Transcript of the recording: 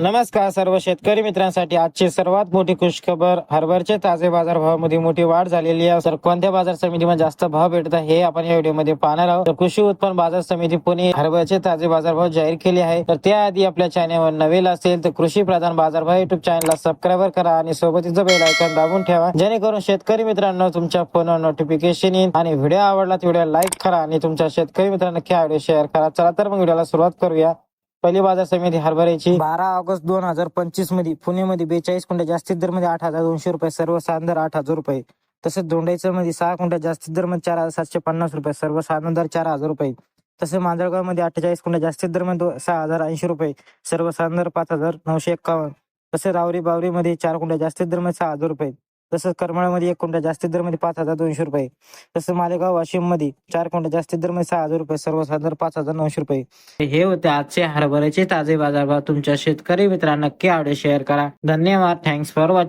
नमस्कार सर्व शेतकरी मित्रांसाठी आजची सर्वात मोठी खुशखबर. हरभरचे ताजे बाजार भावामध्ये मोठी वाढ झालेली आहे. तर कोणत्या बाजार समितीमध्ये जास्त भाव भेटत आहे हे आपण या व्हिडिओमध्ये पाहणार आहोत. तर कृषी उत्पन्न बाजार समिती पुणे हरभरचे ताजे बाजारभाव जाहीर केले आहे. तर त्याआधी आपल्या चॅनलवर नवेल असेल तर कृषी प्रधान बाजारभाव युट्यूब चॅनलला सबस्क्राईब करा आणि सोबतीचं बेल आयकॉन दाबून ठेवा. जेणेकरून शेतकरी मित्रांनो तुमच्या फोनवर नोटिफिकेशन येईल आणि व्हिडिओ आवडला तर व्हिडिओ लाईक करा आणि तुमच्या शेतकरी मित्रांना नक्की व्हिडिओ शेअर करा. चला तर मग व्हिडिओला सुरुवात करूया. पहिली बाजार समिती हरभऱ्याची. बारा ऑगस्ट दोन हजार पंचवीसमध्ये पुणेमध्ये बेचाळीस कुंट्या जास्तीत दरमध्ये आठ हजार दोनशे रुपये सर्वसाधारण दर आठ हजार रुपये. तसेच धोंडाईचं मध्ये सहा कुंट्या जास्तीत दरमध्ये चार हजार सातशे पन्नास रुपये सर्वसाधारण दर चार हजार रुपये. तसेच मांजळगावमध्ये अठ्ठेचाळीस कुंट्या जास्तीत दरमध्ये सहा हजार ऐंशी रुपये सर्वसाधारण दर पाच हजार नऊशे एक्कावन्न. तसेच रावरी बावरी मध्ये चार कुंट्या जास्तीत दरमध्ये सहा हजार रुपये. तसंच करमाळामध्ये एक कुंट्या जास्तीत दरमध्ये पाच हजार दोनशे रुपये. तसंच मालेगाव वाशिममध्ये चार कुंट्या जास्तीत दरमध्ये सहा हजार रुपये सर्वसाधारण पाच हजार नऊशे रुपये. हे होते आजचे हरभऱ्याचे ताजे बाजारभाव तुमच्या शेतकरी मित्रांना नक्की आवडे शेअर करा. धन्यवाद. Thanks for watching